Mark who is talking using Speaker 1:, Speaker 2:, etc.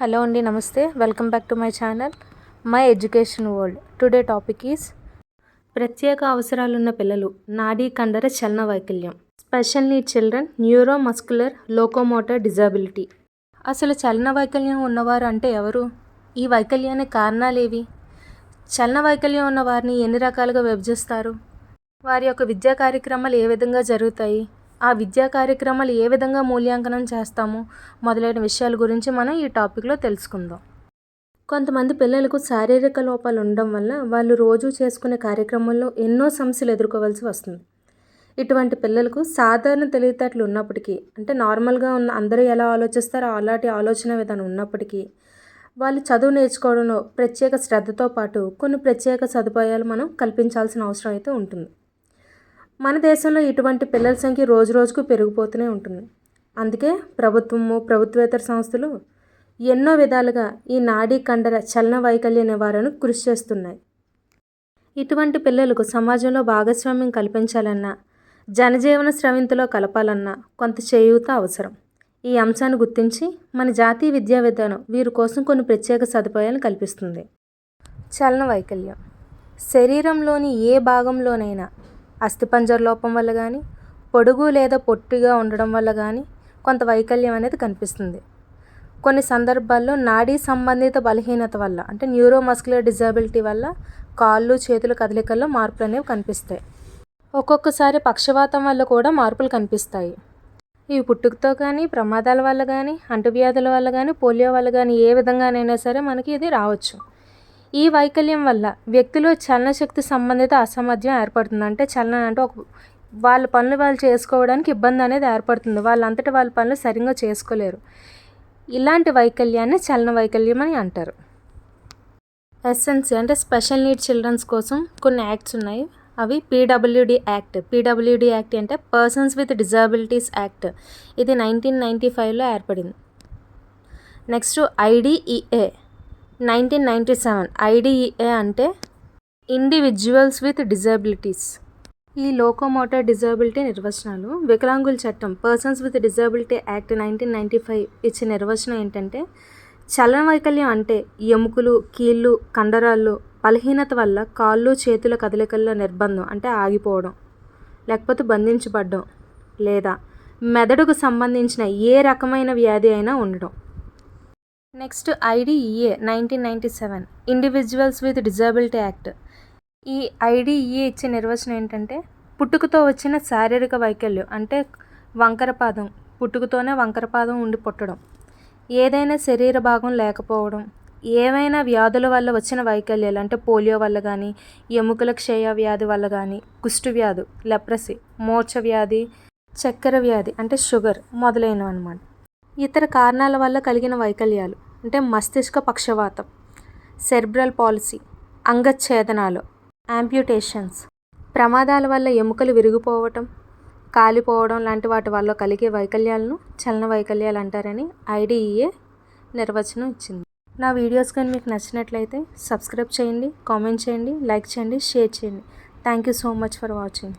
Speaker 1: Hello అండి నమస్తే. Welcome back to my channel. My education world. Today topic is ప్రత్యేక అవసరాలున్న పిల్లలు నాడీ కండర చలన వైకల్యం. Special need children neuromuscular locomotor disability. అసలు చలన వైకల్యం ఉన్నవారు అంటే ఎవరు? ఈ వైకల్యానికి కారణాలు ఏవి? చలన వైకల్యం ఉన్న వారిని ఎన్ని రకాలుగా విభజిస్తారు? వారి యొక్క విద్యా కార్యక్రమాలు ఏ విధంగా జరుగుతాయి? ఆ విద్యా కార్యక్రమాలు ఏ విధంగా మూల్యాంకనం చేస్తాము మొదలైన విషయాల గురించి మనం ఈ టాపిక్లో తెలుసుకుందాం. కొంతమంది పిల్లలకు శారీరక లోపాలు ఉండడం వల్ల వాళ్ళు రోజు చేసుకునే కార్యక్రమంలో ఎన్నో సమస్యలు ఎదుర్కోవాల్సి వస్తుంది. ఇటువంటి పిల్లలకు సాధారణ తెలివితేటలు ఉన్నప్పటికీ అంటే నార్మల్గా ఉన్న అందరూ ఎలా ఆలోచిస్తారో అలాంటి ఆలోచన విధానం ఉన్నప్పటికీ వాళ్ళు చదువు నేర్చుకోవడంలో ప్రత్యేక శ్రద్ధతో పాటు కొన్ని ప్రత్యేక సదుపాయాలు మనం కల్పించాల్సిన అవసరం అయితే ఉంటుంది. మన దేశంలో ఇటువంటి పిల్లల సంఖ్య రోజు రోజుకు పెరిగిపోతూనే ఉంటుంది. అందుకే ప్రభుత్వము ప్రభుత్వేతర సంస్థలు ఎన్నో విధాలుగా ఈ నాడీ కండర చలన వైకల్య నివారణకు కృషి చేస్తున్నాయి. ఇటువంటి పిల్లలకు సమాజంలో భాగస్వామ్యం కల్పించాలన్నా జనజీవన స్రవింతలో కలపాలన్నా కొంత చేయూత అవసరం. ఈ అంశాన్ని గుర్తించి మన జాతీయ విద్యా విధానం వీరి కోసం కొన్ని ప్రత్యేక సదుపాయాలు కల్పిస్తుంది. చలన వైకల్యం. శరీరంలోని ఏ భాగంలోనైనా అస్థిపంజర లోపం వల్ల కానీ పొడుగు లేదా పొట్టిగా ఉండడం వల్ల కానీ కొంత వైకల్యం అనేది కనిపిస్తుంది. కొన్ని సందర్భాల్లో నాడీ సంబంధిత బలహీనత వల్ల అంటే న్యూరోమస్కులర్ డిజాబిలిటీ వల్ల కాళ్ళు చేతుల కదలికల్లో మార్పులు అనేవి కనిపిస్తాయి. ఒక్కొక్కసారి పక్షవాతం వల్ల కూడా మార్పులు కనిపిస్తాయి. ఇవి పుట్టుకతో కానీ ప్రమాదాల వల్ల కానీ అంటువ్యాధుల వల్ల కానీ పోలియో వల్ల కానీ ఏ విధంగానైనా సరే మనకి ఇది రావచ్చు. ఈ వైకల్యం వల్ల వ్యక్తిలో చలనశక్తి సంబంధిత అసామర్థ్యం ఏర్పడుతుంది. అంటే చలన అంటే ఒక వాళ్ళ పనులు వాళ్ళు చేసుకోవడానికి ఇబ్బంది అనేది ఏర్పడుతుంది. వాళ్ళంతటి వాళ్ళ పనులు సరిగ్గా చేసుకోలేరు. ఇలాంటి వైకల్యాన్ని చలన వైకల్యం అని అంటారు. ఎస్ఎన్సి అంటే స్పెషల్ నీడ్ చిల్డ్రన్స్ కోసం కొన్ని యాక్ట్స్ ఉన్నాయి. అవి పీడబ్ల్యూడి యాక్ట్. పీడబ్ల్యూడి యాక్ట్ అంటే పర్సన్స్ విత్ డిజాబిలిటీస్ యాక్ట్. ఇది నైన్టీన్ నైంటీ ఫైవ్లో ఏర్పడింది. Next IDEA. Nineteen ninety seven. IDEA అంటే ఇండివిజువల్స్ విత్ డిజబిలిటీస్. ఈ లోకోమోటర్ డిజబిలిటీ నిర్వచనాలు వికలాంగుల చట్టం persons with disability act nineteen ninety five ఇచ్చిన నిర్వచనం ఏంటంటే చలన వైకల్యం అంటే ఎముకలు కీళ్ళు కండరాలు బలహీనత వల్ల కాళ్ళు చేతుల కదలికల్లో నిర్బంధం అంటే ఆగిపోవడం లేకపోతే బంధించబడడం లేదా మెదడుకు సంబంధించిన ఏ రకమైన వ్యాధి అయినా ఉండడం. Next IDEA nineteen ninety seven individuals with disability act ఈ ఐడిఈఏ ఇచ్చే నిర్వచనం ఏంటంటే పుట్టుకతో వచ్చిన శారీరక వైకల్యం అంటే వంకరపాదం పుట్టుకతోనే వంకరపాదం ఉండి పుట్టడం ఏదైనా శరీర భాగం లేకపోవడం ఏవైనా వ్యాధుల వల్ల వచ్చిన వైకల్యాలు అంటే పోలియో వల్ల కానీ ఎముకల క్షయ వ్యాధి వల్ల కానీ కుష్టు వ్యాధి లెప్రసీ మోర్చ వ్యాధి చక్కెర వ్యాధి అంటే షుగర్ మొదలైనవి అనమాట ఇతర కారణాల వల్ల కలిగిన వైకల్యాలు. అంటే మస్తిష్క పక్షవాతం సెర్బ్రల్ పాలసీ అంగచ్ఛేదనాలు యాంప్యూటేషన్స్. ప్రమాదాల వల్ల ఎముకలు విరిగిపోవటం కాలిపోవడం లాంటి వాటి వల్ల కలిగే వైకల్యాలను చలన వైకల్యాలు అంటారని ఐడిఈఏ నిర్వచనం ఇచ్చింది. నా వీడియోస్ కానీ మీకు నచ్చినట్లయితే సబ్స్క్రైబ్ చేయండి కామెంట్ చేయండి లైక్ చేయండి షేర్ చేయండి. Thank you so much for watching.